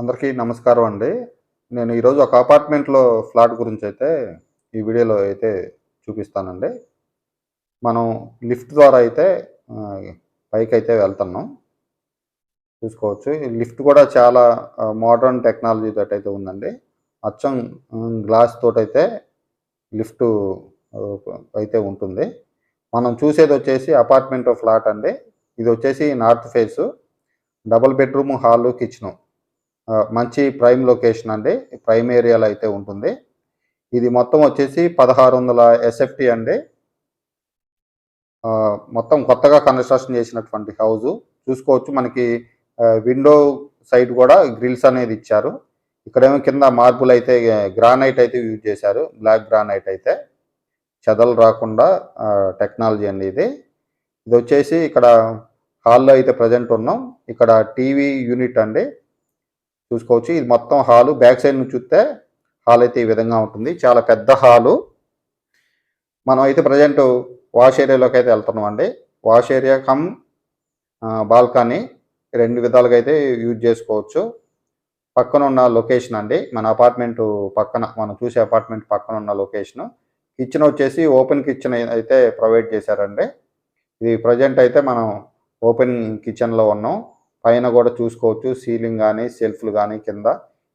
అందరికీ నమస్కారం అండి. నేను ఈరోజు ఒక అపార్ట్మెంట్లో ఫ్లాట్ గురించి అయితే ఈ వీడియోలో అయితే చూపిస్తానండి. మనం లిఫ్ట్ ద్వారా అయితే పైకి అయితే వెళ్తున్నాం. చూసుకోవచ్చు. ఈ లిఫ్ట్ కూడా చాలా మోడర్న్ టెక్నాలజీ తోటి అయితే ఉందండి. అచ్చం గ్లాస్ తోటి అయితే లిఫ్ట్ అయితే ఉంటుంది. మనం చూసేది వచ్చేసి అపార్ట్మెంట్ ఫ్లాట్ అండి. ఇది వచ్చేసి north face. Double bedroom hall kitchen. మంచి ప్రైమ్ లొకేషన్ అండి. ప్రైమ్ ఏరియాలో అయితే ఉంటుంది. ఇది మొత్తం వచ్చేసి పదహారు వందల ఎస్ఎఫ్టీ అండి. మొత్తం కొత్తగా కన్స్ట్రక్షన్ చేసినటువంటి హౌస్ చూసుకోవచ్చు మనకి విండో సైడ్ కూడా గ్రిల్స్ అనేది ఇచ్చారు. ఇక్కడేమో కింద మార్బుల్ అయితే గ్రానైట్ అయితే యూజ్ చేశారు. బ్లాక్ గ్రానైట్ అయితే. చెదలు రాకుండా టెక్నాలజీ అండి ఇది. ఇది వచ్చేసి ఇక్కడ హాల్లో అయితే ప్రజెంట్ ఉన్నాం. ఇక్కడ టీవీ యూనిట్ అండి. చూసుకోవచ్చు. ఇది మొత్తం హాలు. బ్యాక్ సైడ్ నుంచి చూస్తే హాల్ అయితే ఈ విధంగా ఉంటుంది. చాలా పెద్ద హాలు. మనం అయితే ప్రజెంట్ వాష్ ఏరియాలోకి అయితే వెళ్తున్నాం అండి. వాష్ ఏరియా కమ్ బాల్కనీ రెండు విధాలుగా అయితే యూజ్ చేసుకోవచ్చు. పక్కన ఉన్న లొకేషన్ అండి. మన అపార్ట్మెంట్ పక్కన మనం చూసే అపార్ట్మెంట్ పక్కన ఉన్న లొకేషన్. కిచెన్ వచ్చేసి ఓపెన్ కిచెన్ అయితే ప్రొవైడ్ చేశారండి. ఇది ప్రజెంట్ అయితే మనం ఓపెన్ కిచెన్లో ఉన్నాం. పైన కూడా చూసుకోవచ్చు. సీలింగ్ కానీ సెల్ఫ్లు కానీ కింద.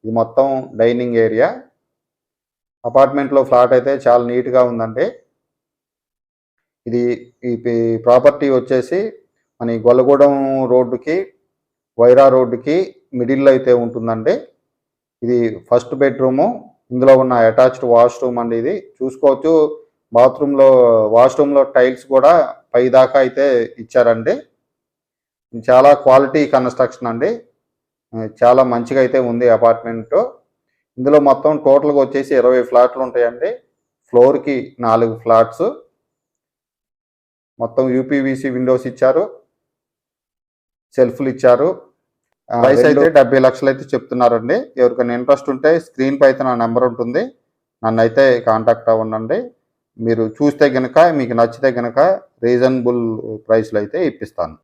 ఇది మొత్తం డైనింగ్ ఏరియా. అపార్ట్మెంట్లో ఫ్లాట్ అయితే చాలా నీట్గా ఉందండి. ఇది ఈ ప్రాపర్టీ వచ్చేసి మన గొల్లగూడెం రోడ్డుకి వైరా రోడ్డుకి మిడిల్లో అయితే ఉంటుందండి. ఇది ఫస్ట్ బెడ్రూము. ఇందులో ఉన్న అటాచ్డ్ వాష్రూమ్ అండి ఇది. చూసుకోవచ్చు. బాత్రూంలో వాష్రూమ్లో టైల్స్ కూడా పై దాకా అయితే ఇచ్చారండి. చాలా క్వాలిటీ కన్స్ట్రక్షన్ అండి. చాలా మంచిగా అయితే ఉంది అపార్ట్మెంట్. ఇందులో మొత్తం టోటల్గా వచ్చేసి ఇరవై ఫ్లాట్లు ఉంటాయండి. ఫ్లోర్కి నాలుగు ఫ్లాట్స్. మొత్తం యూపీవీసీ విండోస్ ఇచ్చారు. సెల్ఫ్లు ఇచ్చారు. ప్రైస్ అయితే డెబ్బై లక్షలు అయితే చెప్తున్నారండి. ఎవరికైనా ఇంట్రెస్ట్ ఉంటే స్క్రీన్ పై అయితే నా నెంబర్ ఉంటుంది. నన్ను అయితే కాంటాక్ట్ అవ్వండి మీరు చూస్తే గనక మీకు నచ్చితే గనక రీజనబుల్ ప్రైస్లో అయితే ఇప్పిస్తాను.